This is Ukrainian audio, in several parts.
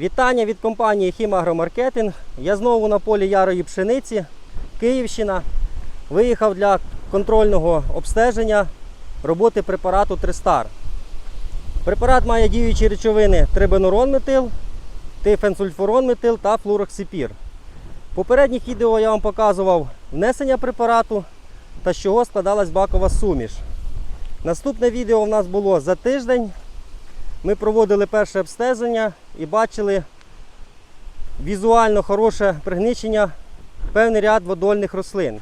Вітання від компанії Хімагромаркетинг. Я знову на полі ярої пшениці, Київщина. Виїхав для контрольного обстеження роботи препарату Тристар. Препарат має діючі речовини трибенурон-метил, тифенсульфурон-метил та флуроксипір. В попередніх відео я вам показував внесення препарату та з чого складалась бакова суміш. Наступне відео у нас було за тиждень. Ми проводили перше обстеження і бачили візуально хороше пригничення певний ряд водольних рослин.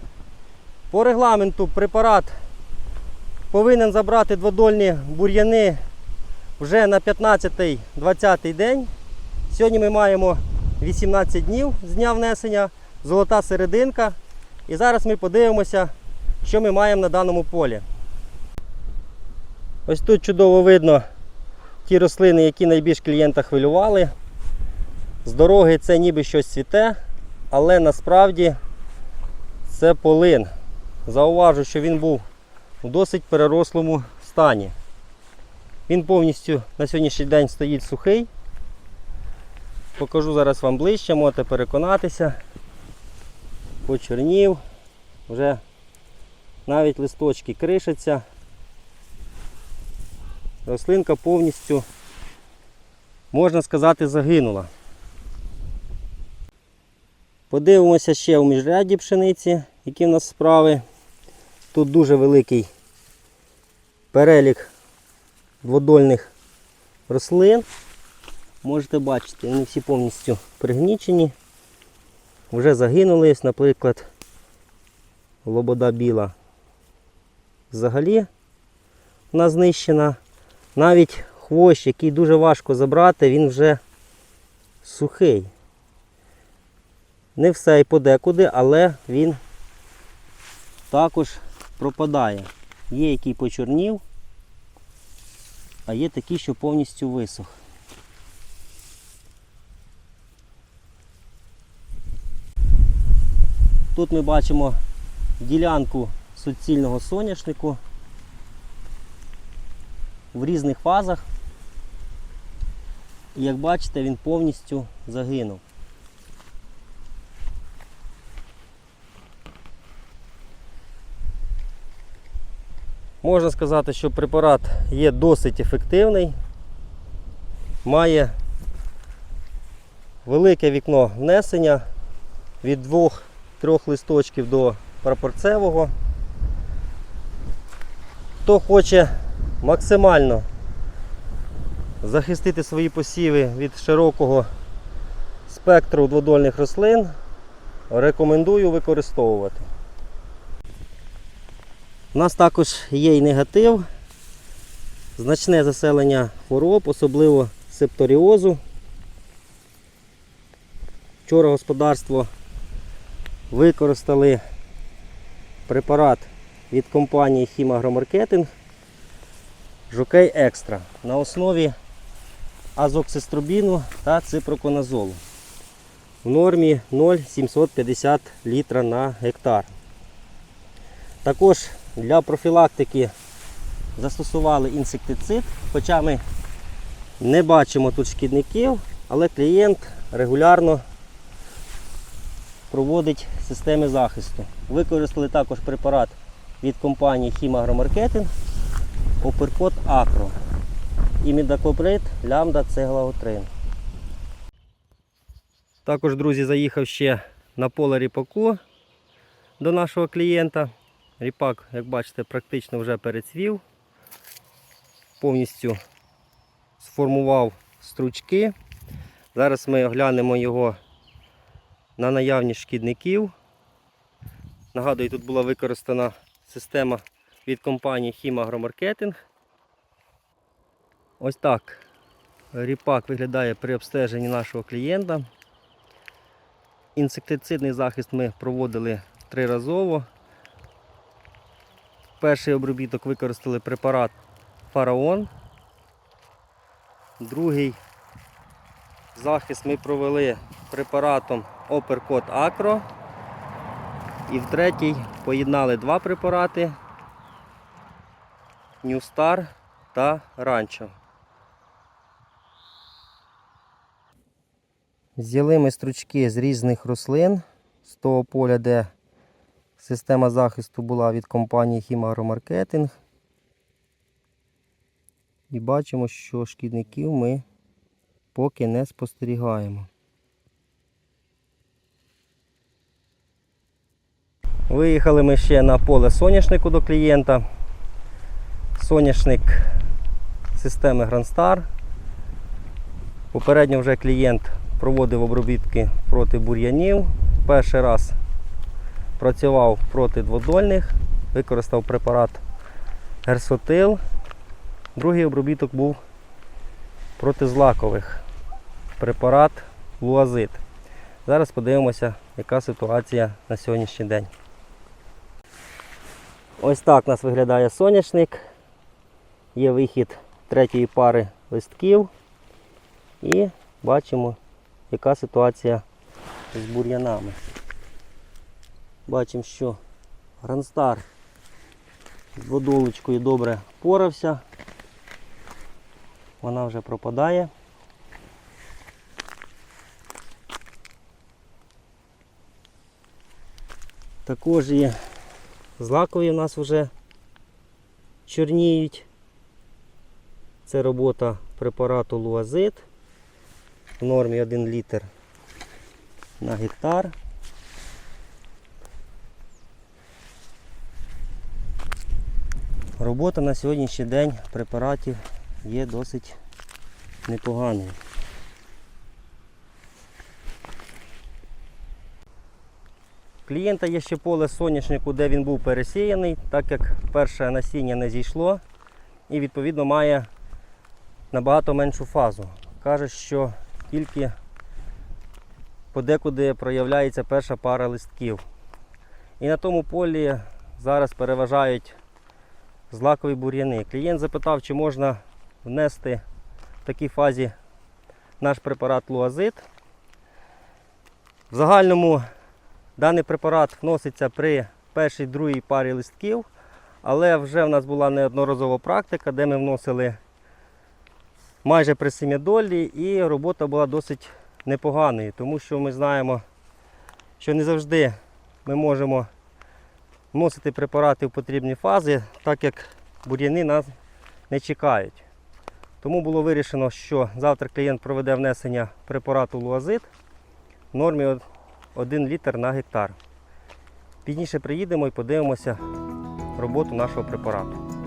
По регламенту препарат повинен забрати дводольні бур'яни вже на 15-20 день. Сьогодні ми маємо 18 днів з дня внесення, золота серединка. І зараз ми подивимося, що ми маємо на даному полі. Ось тут чудово видно ті рослини, які найбільш клієнта хвилювали. З дороги це ніби щось цвіте, але насправді це полин. Зауважу, що він був у досить перерослому стані. Він повністю на сьогоднішній день стоїть сухий. Покажу зараз вам ближче, можете переконатися. Почернів, вже навіть листочки кришаться. Рослинка повністю, можна сказати, загинула. Подивимося ще у міжряді пшениці, які в нас справи. Тут дуже великий перелік дводольних рослин. Можете бачити, вони всі повністю пригнічені. Вже загинули, наприклад, лобода біла взагалі вона знищена. Навіть хвощ, який дуже важко забрати, він вже сухий. Не все і подекуди, але він також пропадає. Є який почорнів, а є такий, що повністю висох. Тут ми бачимо ділянку суцільного соняшнику в різних фазах. І як бачите, він повністю загинув. Можна сказати, що препарат є досить ефективний, має велике вікно внесення від 2-3 листочків до прапорцевого. Хто хоче максимально захистити свої посіви від широкого спектру дводольних рослин, рекомендую використовувати. У нас також є і негатив, значне заселення хвороб, особливо септоріозу. Вчора господарство використали препарат від компанії Хімагромаркетинг Жокей Екстра на основі азоксиструбіну та ципроконазолу в нормі 0,750 літра на гектар. Також для профілактики застосували інсектицид, хоча ми не бачимо тут шкідників, але клієнт регулярно проводить системи захисту. Використали також препарат від компанії Хімагромаркетинг Оперкот Акро і мідакоприт лямда цеглаотрин. Також, друзі, заїхав ще на поле ріпаку до нашого клієнта. Ріпак, як бачите, практично вже перецвів, повністю сформував стручки. Зараз ми оглянемо його на наявність шкідників. Нагадую, тут була використана система від компанії Хімагромаркетинг. Ось так ріпак виглядає при обстеженні нашого клієнта. Інсектицидний захист ми проводили триразово. Перший обробіток використали препарат Фараон. Другий захист ми провели препаратом Оперкот Акро. І в третій поєднали два препарати Star та Rancho. Взяли ми стручки з різних рослин з того поля, де система захисту була від компанії Хімагромаркетинг. І бачимо, що шкідників ми поки не спостерігаємо. Виїхали ми ще на поле соняшнику до клієнта. Соняшник системи Грандстар. Попередньо вже клієнт проводив обробітки проти бур'янів. Перший раз працював проти дводольних, використав препарат Герсотил. Другий обробіток був проти злакових. Препарат Луазит. Зараз подивимося, яка ситуація на сьогоднішній день. Ось так у нас виглядає соняшник. Є вихід третьої пари листків. І бачимо, яка ситуація з бур'янами. Бачимо, що Гранстар з водолочкою добре впорався. Вона вже пропадає. Також є злакові в нас вже чорніють. Це робота препарату Луазит в нормі 1 літр на гектар. Робота на сьогоднішній день препаратів є досить непоганою. Клієнта є ще поле соняшнику, де він був пересіяний, так як перше насіння не зійшло і відповідно має набагато меншу фазу. Каже, що тільки подекуди проявляється перша пара листків. І на тому полі зараз переважають злакові бур'яни. Клієнт запитав, чи можна внести в такій фазі наш препарат Луазит. В загальному даний препарат вноситься при першій другій парі листків, але вже в нас була неодноразова практика, де ми вносили майже при семідолі і робота була досить непоганою, тому що ми знаємо, що не завжди ми можемо вносити препарати в потрібні фази, так як бур'яни нас не чекають. Тому було вирішено, що завтра клієнт проведе внесення препарату Луазит в нормі 1 літр на гектар. Пізніше приїдемо і подивимося роботу нашого препарату.